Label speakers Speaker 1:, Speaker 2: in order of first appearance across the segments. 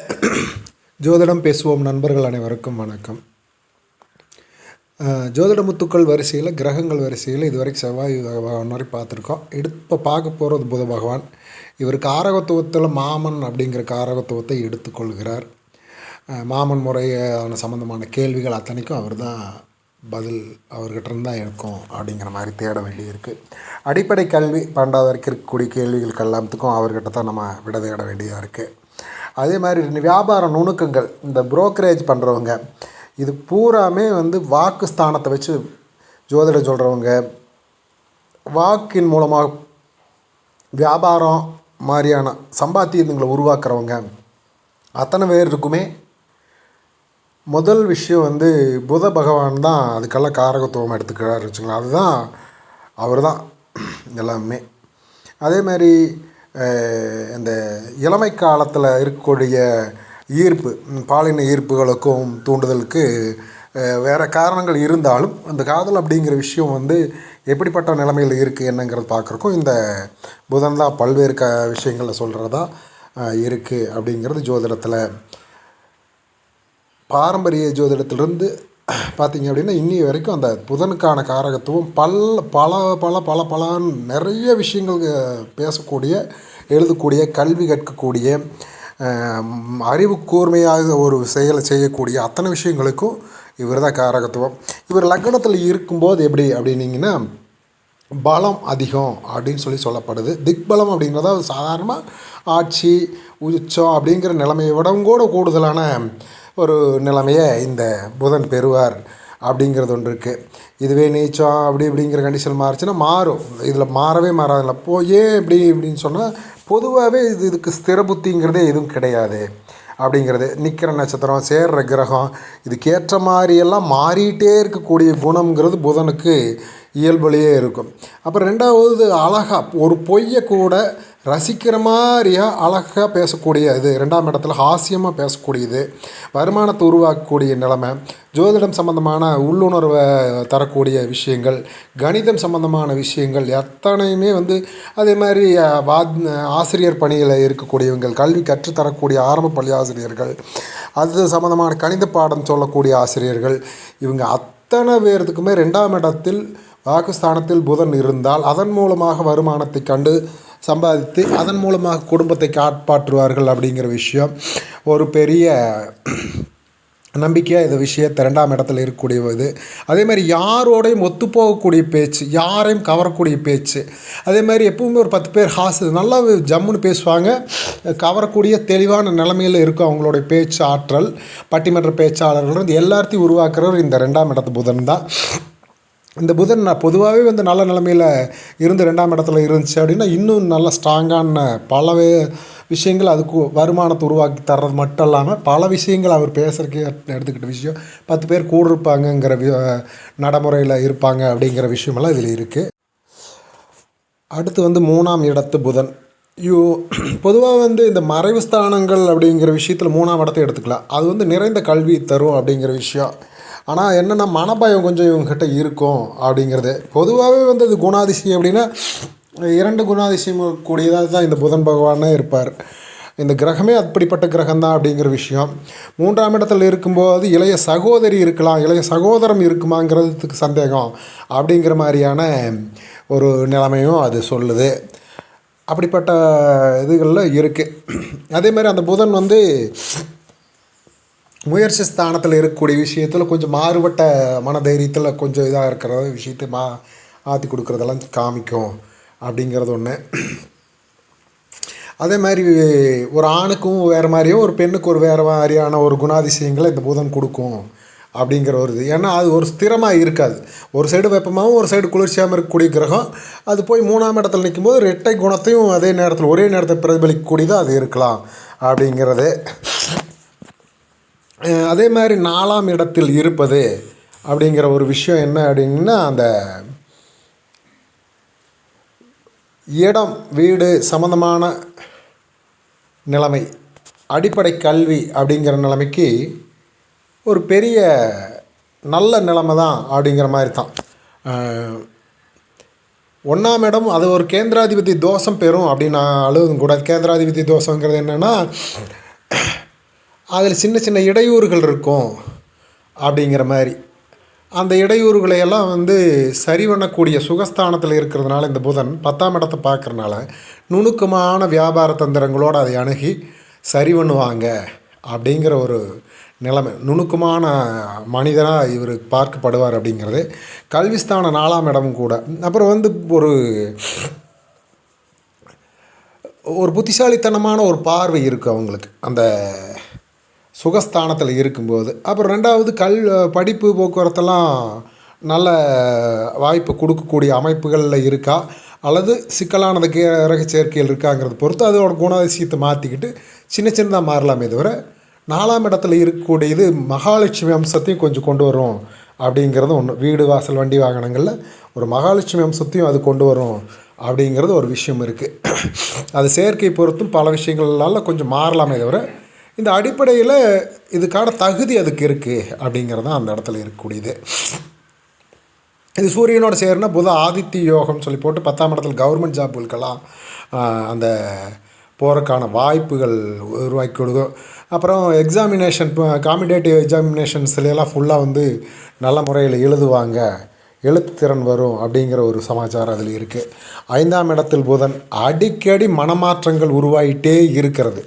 Speaker 1: ஜோதிடம் பேசுவோம் நண்பர்கள் அனைவருக்கும் வணக்கம். ஜோதிட முத்துக்கள் வரிசையில் கிரகங்கள் வரிசையில் இதுவரைக்கும் செவ்வாய் பகவான் வரை பார்த்துருக்கோம். இப்போ பார்க்க போகிறது புத பகவான். இவருக்கு ஆரகத்துவத்தில் மாமன் அப்படிங்கிற காரகத்துவத்தை எடுத்துக்கொள்கிறார் மாமன் முறையான சம்மந்தமான கேள்விகள் அத்தனைக்கும் அவர் தான் பதில் அவர்கிட்ட இருந்தால் தான் இருக்கும் அப்படிங்கிற மாதிரி தேட வேண்டியிருக்கு. அடிப்படை கல்வி பன்னெண்டாவது வரைக்கும் இருக்கக்கூடிய கேள்விகளுக்கு எல்லாத்துக்கும் அவர்கிட்ட தான் நம்ம விட தேட வேண்டியதாக இருக்குது அதே மாதிரி வியாபார நுணுக்கங்கள். இந்த புரோக்கரேஜ் பண்ணுறவங்க இது பூராமே வந்து வாக்கு ஸ்தானத்தை வச்சு ஜோதிடம் சொல்கிறவங்க வாக்கின் மூலமாக வியாபாரம் மாதிரியான சம்பாத்தியங்களை உருவாக்குறவங்க. அத்தனை பேருக்குமே முதல் விஷயம் வந்து புத பகவான் தான் அதுக்கெல்லாம் காரகத்துவம் எடுத்துக்கிறாரு வச்சுங்களேன் அதுதான் அவர் தான் எல்லாமே. அதே மாதிரி இந்த இளமை காலத்தில் இருக்கக்கூடிய ஈர்ப்பு பாலின ஈர்ப்புகளுக்கும் தூண்டுதலுக்கு வேறு காரணங்கள் இருந்தாலும் அந்த காதல் அப்படிங்கிற விஷயம் வந்து எப்படிப்பட்ட நிலைமையில் இருக்குது என்னங்கிறது பார்க்குறக்கும் இந்த புதன் தான் பல்வேறு க விஷயங்களில் சொல்கிறதா இருக்குது அப்படிங்கிறது ஜோதிடத்தில். பாரம்பரிய ஜோதிடத்திலிருந்து பார்த்தீங்க அப்படின்னா இன்றைய வரைக்கும் அந்த புதனுக்கான காரகத்துவம் பல பல பல பல பலன்னு நிறைய விஷயங்கள் பேசக்கூடிய எழுதக்கூடிய கல்வி கற்கக்கூடிய அறிவு கூர்மையாக ஒரு செயலை செய்யக்கூடிய அத்தனை விஷயங்களுக்கும் இவர் தான் காரகத்துவம். இவர் லக்னத்தில் இருக்கும்போது எப்படி அப்படின்னீங்கன்னா பலம் அதிகம் அப்படின்னு சொல்லி சொல்லப்படுது. திக்பலம் அப்படிங்கிறத சாதாரணமாக ஆட்சி உச்சம் அப்படிங்கிற நிலைமையை விடவும் கூட கூடுதலான ஒரு நிலைமையை இந்த புதன் பெறுவார் அப்படிங்கிறது ஒன்று இருக்குது இதுவே நீச்சம் அப்படி இப்படிங்கிற கண்டிஷன் மாறுச்சுன்னா மாறும். இதில் மாறவே மாறாதுல்ல. போ ஏன் இப்படி இப்படின்னு சொன்னால் பொதுவாகவே இது இதுக்கு ஸ்திர புத்திங்கிறதே எதுவும் கிடையாது அப்படிங்கிறது. நிற்கிற நட்சத்திரம் சேர்ற கிரகம் இதுக்கேற்ற மாதிரியெல்லாம் மாறிட்டே இருக்கக்கூடிய குணங்கிறது புதனுக்கு இயல்புலேயே இருக்கும். அப்புறம் ரெண்டாவது அழகாக ஒரு பொய்யை கூட ரசிக்கிற மாதிரியா அழகாக பேசக்கூடிய இது ரெண்டாம் இடத்துல ஹாஸ்யமாக பேசக்கூடியது வருமானத்தை உருவாக்கக்கூடிய நிலைமை ஜோதிடம் சம்பந்தமான உள்ளுணர்வை தரக்கூடிய விஷயங்கள் கணிதம் சம்பந்தமான விஷயங்கள் எத்தனையுமே வந்து அதே மாதிரி வாத் ஆசிரியர் பணியில் இருக்கக்கூடியவங்கள் கல்வி கற்றுத்தரக்கூடிய ஆரம்ப பள்ளி ஆசிரியர்கள் அது சம்பந்தமான கணித பாடம் சொல்லக்கூடிய ஆசிரியர்கள் இவங்க அத்தனை பேர்த்துக்குமே ரெண்டாம் இடத்தில் வாக்குஸ்தானத்தில் புதன் இருந்தால் அதன் மூலமாக வருமானத்தை கண்டு சம்பாதித்து அதன் மூலமாக குடும்பத்தை காப்பாற்றுவார்கள் அப்படிங்கிற விஷயம். ஒரு பெரிய நம்பிக்கையாக இந்த விஷயத்தை ரெண்டாம் இடத்துல இருக்கக்கூடிய இது அதே மாதிரி யாரோடையும் ஒத்துப்போகக்கூடிய பேச்சு யாரையும் கவரக்கூடிய பேச்சு. அதே மாதிரி எப்பவுமே ஒரு பத்து பேர் ஹாசு நல்லா ஜம்முன்னு பேசுவாங்க. கவரக்கூடிய தெளிவான நிலைமையில் இருக்கும் அவங்களுடைய பேச்சு ஆற்றல் பட்டிமன்ற பேச்சாளர்கள் இது எல்லாத்தையும் உருவாக்குறவர் இந்த ரெண்டாம் இடத்து புதன் தான். இந்த புதன் நான் பொதுவாகவே வந்து நல்ல நிலமையில் இருந்து ரெண்டாம் இடத்துல இருந்துச்சு அப்படின்னா இன்னும் நல்ல ஸ்ட்ராங்கான பல விஷயங்கள் அதுக்கு வருமானத்தை உருவாக்கி தர்றது மட்டும் இல்லாமல் பல விஷயங்கள் அவர் பேசுகிறக்கே எடுத்துக்கிட்ட விஷயம். பத்து பேர் கூட இருப்பாங்கங்கிற வி- நடைமுறையில் இருப்பாங்க அப்படிங்கிற விஷயமெல்லாம் இதில் இருக்குது அடுத்து வந்து மூணாம் இடத்து புதன். யூ பொதுவாக வந்து இந்த மறைவு ஸ்தானங்கள் அப்படிங்கிற விஷயத்தில் மூணாம் இடத்தை எடுத்துக்கலாம். அது வந்து நிறைந்த கல்வி தரும் அப்படிங்கிற விஷயம். ஆனால் என்னென்னா மனபயம் கொஞ்சம் இவங்ககிட்ட இருக்கும் அப்படிங்கிறது. பொதுவாகவே வந்து அது குணாதிசயம் அப்படின்னா இரண்டு குணாதிசயம் கூடியதாக தான் இந்த புதன் பகவானே இருப்பார். இந்த கிரகமே அப்படிப்பட்ட கிரகம்தான் அப்படிங்கிற விஷயம். மூன்றாம் இடத்துல இருக்கும்போது இளைய சகோதரி இருக்கலாம் இளைய சகோதரம் இருக்குமாங்கிறதுக்கு சந்தேகம் அப்படிங்கிற மாதிரியான ஒரு நிலைமையும் அது சொல்லுது. அப்படிப்பட்ட இதுகளில் இருக்குது அதே மாதிரி அந்த புதன் வந்து முயற்சி ஸ்தானத்தில் இருக்கக்கூடிய விஷயத்தில் கொஞ்சம் மாறுபட்ட மனதைரியத்தில் கொஞ்சம் இதாக இருக்கிற விஷயத்தை மா ஆற்றி கொடுக்குறதெல்லாம் காமிக்கும் அப்படிங்கிறது ஒன்று அதே மாதிரி ஒரு ஆணுக்கும் வேறு மாதிரியும் ஒரு பெண்ணுக்கு ஒரு வேறு மாதிரியான ஒரு குணாதிசயங்களை இந்த புதன் கொடுக்கும் அப்படிங்கிற ஒரு இது. ஏன்னா அது ஒரு ஸ்திரமாக இருக்காது. ஒரு சைடு வெப்பமாகவும் ஒரு சைடு குளிர்ச்சியாகவும் இருக்கக்கூடிய கிரகம். அது போய் மூணாம் இடத்துல நிற்கும் போது ரெட்டை குணத்தையும் அதே நேரத்தில் ஒரே நேரத்தில் பிரதிபலிக்கக்கூடியதாக அது இருக்கலாம் அப்படிங்கிறது. அதே மாதிரி நாலாம் இடத்தில் இருப்பது அப்படிங்கிற ஒரு விஷயம் என்ன அப்படின்னா அந்த இடம் வீடு சம்மந்தமான நிலைமை அடிப்படை கல்வி அப்படிங்கிற நிலைமைக்கு ஒரு பெரிய நல்ல நிலைமை தான் அப்படிங்கிற மாதிரி தான். ஒன்றாம் இடம் அது ஒரு கேந்திராதிபதி தோஷம் பெறும் அப்படின்னு நான் அழுவதும் கூட. கேந்திராதிபதி தோஷங்கிறது என்னென்னா அதில் சின்ன சின்ன இடையூறுகள் இருக்கும் அப்படிங்கிற மாதிரி. அந்த இடையூறுகளை எல்லாம் வந்து சரி பண்ணக்கூடிய சுகஸ்தானத்தில் இருக்கிறதுனால இந்த புதன் பத்தாம் இடத்தை பார்க்குறனால நுணுக்கமான வியாபார தந்திரங்களோடு அதை அணுகி சரி பண்ணுவாங்க அப்படிங்கிற ஒரு நிலைமை. நுணுக்கமான மனிதனாக இவர் பார்க்கப்படுவார் அப்படிங்கிறது. கல்விஸ்தான நாலாம் இடமும் கூட. அப்புறம் வந்து ஒரு ஒரு புத்திசாலித்தனமான ஒரு பார்வை இருக்குது அவங்களுக்கு. அந்த சுகஸ்தானத்தில் இருக்கும்போது. அப்புறம் ரெண்டாவது கல் படிப்பு போக்குவரத்தெல்லாம் நல்ல வாய்ப்பு கொடுக்கக்கூடிய அமைப்புகளில் இருக்கா? அல்லது சிக்கலானது கிரக சேர்க்கைகள் இருக்காங்கிறத பொறுத்து அதோட குணாதிசயத்தை மாற்றிக்கிட்டு சின்ன சின்னதாக மாறலாமே தவிர நாலாம் இடத்துல இருக்கக்கூடியது மகாலட்சுமி அம்சத்தையும் கொஞ்சம் கொண்டு வரும் அப்படிங்கிறது ஒன்று வீடு வாசல் வண்டி வாகனங்களில் ஒரு மகாலட்சுமி அம்சத்தையும் அது கொண்டு வரும் அப்படிங்கிறது ஒரு விஷயம் இருக்குது அது செயற்கை பொறுத்தும் பல விஷயங்களால கொஞ்சம் மாறலாமே தவிர இந்த அடிப்படையில் இதுக்கான தகுதி அதுக்கு இருக்குது அப்படிங்கிறது தான் அந்த இடத்துல இருக்கக்கூடியது. இது சூரியனோட சேர்னா புத ஆதித்ய யோகம்னு சொல்லி போட்டு பத்தாம் இடத்துல கவர்மெண்ட் ஜாப்புகளுக்கெல்லாம் அந்த போகிறக்கான வாய்ப்புகள் உருவாக்கி கொடுக்கும். அப்புறம் எக்ஸாமினேஷன் காமிடேட்டிவ் எக்ஸாமினேஷன்ஸ்லாம் ஃபுல்லாக வந்து நல்ல முறையில் எழுதுவாங்க. எழுத்து திறன் வரும் அப்படிங்கிற ஒரு சமாச்சாரம் அதில் இருக்குது ஐந்தாம் இடத்தில் புதன் அடிக்கடி மனமாற்றங்கள் உருவாகிட்டே இருக்கிறது.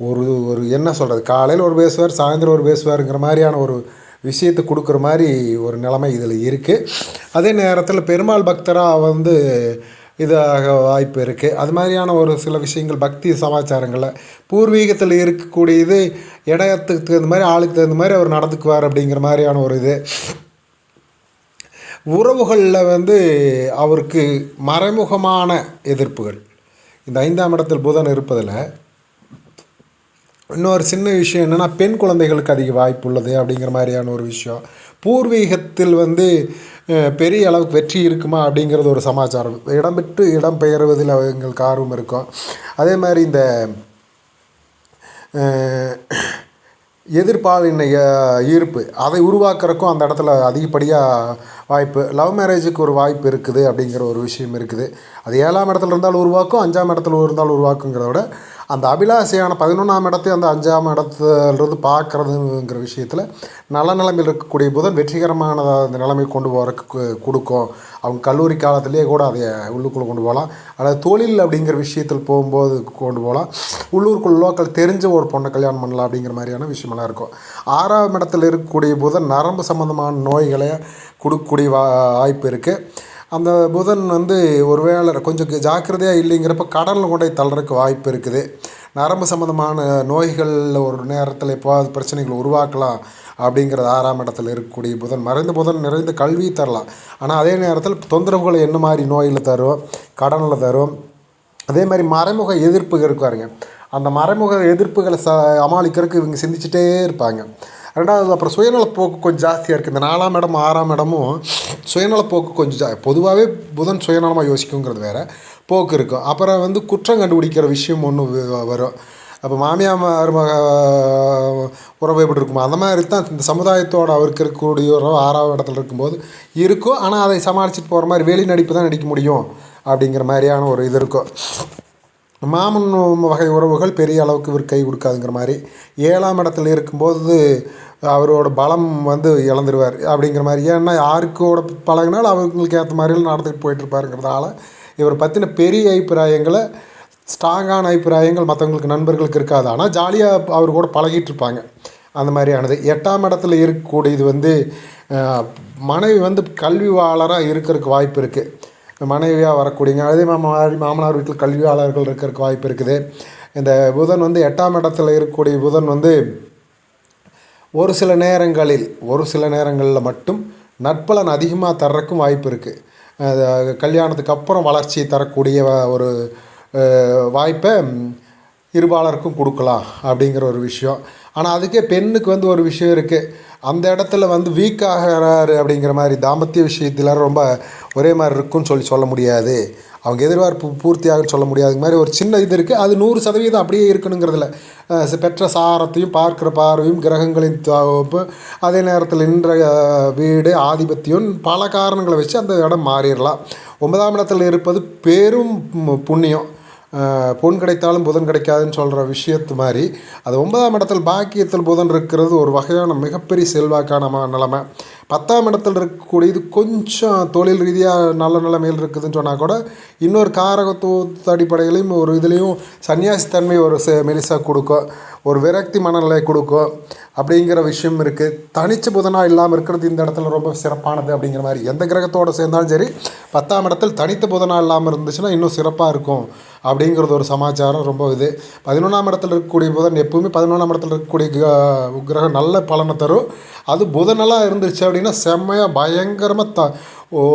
Speaker 1: ஒரு ஒரு என்ன சொல்கிறது காலையில் ஒரு பேசுவார் சாயந்தரம் ஒரு பேசுவாருங்கிற மாதிரியான ஒரு விஷயத்தை கொடுக்குற மாதிரி ஒரு நிலைமை இதில் இருக்குது அதே நேரத்தில் பெருமாள் பக்தராக வந்து இதாக வாய்ப்பு இருக்குது அது மாதிரியான ஒரு சில விஷயங்கள் பக்தி சமாச்சாரங்களில் பூர்வீகத்தில் இருக்கக்கூடியது இடத்துக்கு தகுந்த மாதிரி ஆளுக்கு தகுந்த மாதிரி அவர் நடந்துக்குவார் அப்படிங்கிற மாதிரியான ஒரு இது. உறவுகளில் வந்து அவருக்கு மறைமுகமான எதிர்ப்புகள். இந்த ஐந்தாம் இடத்தில் புதன் இருப்பதில் இன்னொரு சின்ன விஷயம் என்னென்னா பெண் குழந்தைகளுக்கு அதிக வாய்ப்பு உள்ளது அப்படிங்கிற மாதிரியான ஒரு விஷயம். பூர்வீகத்தில் வந்து பெரிய அளவுக்கு வெற்றி இருக்குமா அப்படிங்கிறது ஒரு சமாச்சாரம். இடம் விட்டு இடம் பெயர்வதில் எங்களுக்கு ஆர்வம் இருக்கும். அதே மாதிரி இந்த எதிர்பாலின ஈர்ப்பு அதை உருவாக்குறக்கும் அந்த இடத்துல அதிகப்படியாக வாய்ப்பு. லவ் மேரேஜுக்கு ஒரு வாய்ப்பு இருக்குது அப்படிங்கிற ஒரு விஷயம் இருக்குது. அது ஏழாம் இடத்துல இருந்தாலும் உருவாக்கும் அஞ்சாம் இடத்துல இருந்தாலும் உருவாக்குங்கிறத விட அந்த அபிலாஷையான பதினொன்றாம் இடத்தை அந்த அஞ்சாம் இடத்துலேருந்து பார்க்குறதுங்கிற விஷயத்தில் நல்ல நிலைமையில் இருக்கக்கூடிய புதன் வெற்றிகரமான அந்த நிலைமை கொண்டு போகிறதுக்கு கொடுக்கும். அவங்க கல்லூரி காலத்திலேயே கூட அதை உள்ளுக்குள்ளே கொண்டு போகலாம். அதாவது தொழில் அப்படிங்கிற விஷயத்தில் போகும்போது கொண்டு போகலாம். உள்ளூருக்குள்ள லோக்கல் தெரிஞ்ச ஒரு பொண்ணை கல்யாணம் பண்ணலாம் அப்படிங்கிற மாதிரியான விஷயமெல்லாம் இருக்கும். ஆறாம் இடத்துல இருக்கக்கூடிய புதன் நரம்பு சம்மந்தமான நோய்களை கொடுக்கக்கூடிய வாய்ப்பு இருக்குது அந்த புதன் வந்து ஒருவேளை கொஞ்சம் ஜாக்கிரதையாக இல்லைங்கிறப்ப கடலில் கொண்டு போய் தள்ளுறதுக்கு வாய்ப்பு இருக்குது. நரம்பு சம்மந்தமான நோய்களில் ஒரு நேரத்தில் எப்போது பிரச்சனைகள் உருவாக்கலாம் அப்படிங்கிறது ஆறாம் இடத்துல இருக்கக்கூடிய புதன். மறைந்த புதன் நிறைந்த கல்வி தரலாம். ஆனால் அதே நேரத்தில் தொந்தரவுகளை என்ன மாதிரி நோயில் தரும் கடனில் தரும் அதே மாதிரி மறைமுக எதிர்ப்பு இருக்காருங்க அந்த மறைமுக எதிர்ப்புகளை ச சமாளிக்கிறதுக்கு இவங்க சிந்திச்சுட்டே இருப்பாங்க. ரெண்டாவது அப்புறம் சுயநலப்போக்கு கொஞ்சம் ஜாஸ்தியாக இருக்குது இந்த நாலாம் இடம் ஆறாம் இடமும் சுயநலப்போக்கு கொஞ்சம் ஜா பொதுவாகவே புதன் சுயநலமாக யோசிக்குங்கிறது வேறு. போக்கு இருக்கும் அப்புறம் வந்து குற்றம் கண்டுபிடிக்கிற விஷயம் ஒன்று வரும். அப்போ மாமியார் மருமக உறவு எப்படி இருக்குமோ அந்த மாதிரி தான் இந்த சமுதாயத்தோடு அவருக்கு இருக்கக்கூடிய உறவு ஆறாவது இடத்துல இருக்கும்போது இருக்கும். ஆனால் அதை சமாளிச்சுட்டு போகிற மாதிரி வெளி நடிப்பு தான் நடிக்க முடியும் அப்படிங்கிற மாதிரியான ஒரு இது இருக்கும். மாமன் வகை உறவுகள் பெரிய அளவுக்கு இவர் கை கொடுக்காதுங்கிற மாதிரி. ஏழாம் இடத்துல இருக்கும்போது அவரோட பலம் வந்து இழந்துருவார் அப்படிங்கிற மாதிரி. ஏன்னா யாருக்கோட பழகினாலும் அவங்களுக்கு ஏற்ற மாதிரிலாம் நடந்துக்கிட்டு போயிட்டுருப்பாருங்கிறதால இவர் பற்றின பெரிய அபிப்பிராயங்களை ஸ்ட்ராங்கான அபிப்பிராயங்கள் மற்றவங்களுக்கு நண்பர்களுக்கு இருக்காது. ஆனால் ஜாலியாக அவர் கூட பழகிட்டு இருப்பாங்க அந்த மாதிரியானது. எட்டாம் இடத்துல இருக்கக்கூடியது வந்து மனைவி வந்து கல்விவாளராக இருக்கிறதுக்கு வாய்ப்பு இருக்குது மனைவியாக வரக்கூடியங்க அதே மாதிரி மாமனார் வீட்டில் கல்வியாளர்கள் இருக்கிறதுக்கு வாய்ப்பு இருக்குது. இந்த புதன் வந்து எட்டாம் இடத்துல இருக்கக்கூடிய புதன் வந்து ஒரு சில நேரங்களில் ஒரு சில நேரங்களில் மட்டும் நட்பலன் அதிகமாக தர்றக்கும் வாய்ப்பு இருக்குது கல்யாணத்துக்கு அப்புறம் வளர்ச்சி தரக்கூடிய ஒரு வாய்ப்பை இருபாலருக்கும் கொடுக்கலாம் அப்படிங்கிற ஒரு விஷயம். ஆனால் அதுக்கே பெண்ணுக்கு வந்து ஒரு விஷயம் இருக்குது அந்த இடத்துல வந்து வீக் ஆகிறாரு அப்படிங்கிற மாதிரி தாம்பத்திய விஷயத்தில் ரொம்ப ஒரே மாதிரி இருக்குன்னு சொல்லி சொல்ல முடியாது. அவங்க எதிர்பார்ப்பு பூர்த்தியாக சொல்ல முடியாத. மாதிரி ஒரு சின்ன இது இருக்குது அது நூறு சதவீதம் அப்படியே இருக்கணுங்கிறதுல பெற்ற சாரத்தையும் பார்க்குற பார்வையும் கிரகங்களின் தொகுப்பு அதே நேரத்தில் நின்ற வீடு ஆதிபத்தியம் பல காரணங்களை வச்சு அந்த இடம் மாறிடலாம். ஒன்பதாம் இடத்தில் இருப்பது பெரும் புண்ணியம். பொன் கிடைத்தாலும் புதன் கிடைக்காதுன்னு சொல்கிற விஷயத்து மாதிரி அது ஒன்பதாம் இடத்தில் பாக்கியத்தில் புதன் இருக்கிறது ஒரு வகையான மிகப்பெரிய செல்வாக்கான நிலமை. பத்தாம் இடத்தில் இருக்கக்கூடியது கொஞ்சம் தொழில் ரீதியாக நல்ல நிலைமையில் இருக்குதுன்னு சொன்னால் கூட இன்னொரு காரகத்துவத்து அடிப்படையிலையும் ஒரு இதுலேயும் சன்னியாசித்தன்மை ஒரு செ கொடுக்கும். ஒரு விரக்தி மனநிலை கொடுக்கும். அப்படிங்கிற விஷயம் இருக்குது தனிச்சு புதனாக இல்லாமல் இருக்கிறது இந்த இடத்துல ரொம்ப சிறப்பானது அப்படிங்கிற மாதிரி எந்த கிரகத்தோடு சேர்ந்தாலும் சரி பத்தாம் இடத்தில் தனித்த புதனாக இல்லாமல் இருந்துச்சுன்னா இன்னும் சிறப்பாக இருக்கும் அப்படிங்கிறது ஒரு சமாச்சாரம் ரொம்ப இது. பதினொன்றாம் இடத்துல இருக்கக்கூடிய புதன் எப்பவுமே பதினொன்றாம் இடத்துல இருக்கக்கூடிய கிரகம் நல்ல பலனை தரும். அது புதனெல்லாம் இருந்துச்சு அப்படின்னா செம்மையாக பயங்கரமாக த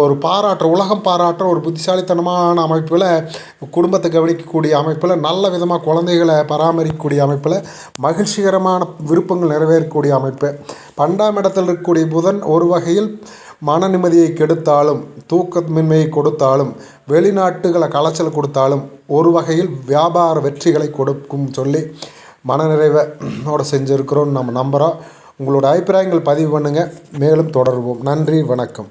Speaker 1: ஒரு பாராட்டுற உலகம் பாராட்டுற ஒரு புத்திசாலித்தனமான அமைப்பில் குடும்பத்தை கவனிக்கக்கூடிய அமைப்பில் நல்ல விதமாக குழந்தைகளை பராமரிக்கக்கூடிய அமைப்பில் மகிழ்ச்சிகரமான விருப்பங்கள் நிறைவேறக்கூடிய அமைப்பு. பண்டாம் இடத்தில் இருக்கக்கூடிய புதன் ஒரு வகையில் மன நிம்மதியை கெடுத்தாலும் தூக்கமின்மையை கொடுத்தாலும் வெளிநாட்டுகளை கலைச்சல் கொடுத்தாலும் ஒரு வகையில் வியாபார வெற்றிகளை கொடுக்கும் சொல்லி மனநிறைவோட செஞ்சுருக்கிறோன்னு நம்ம நம்புகிறோம் உங்களோட அபிப்பிராயங்கள் பதிவு பண்ணுங்கள் மேலும் தொடருவோம். நன்றி வணக்கம்.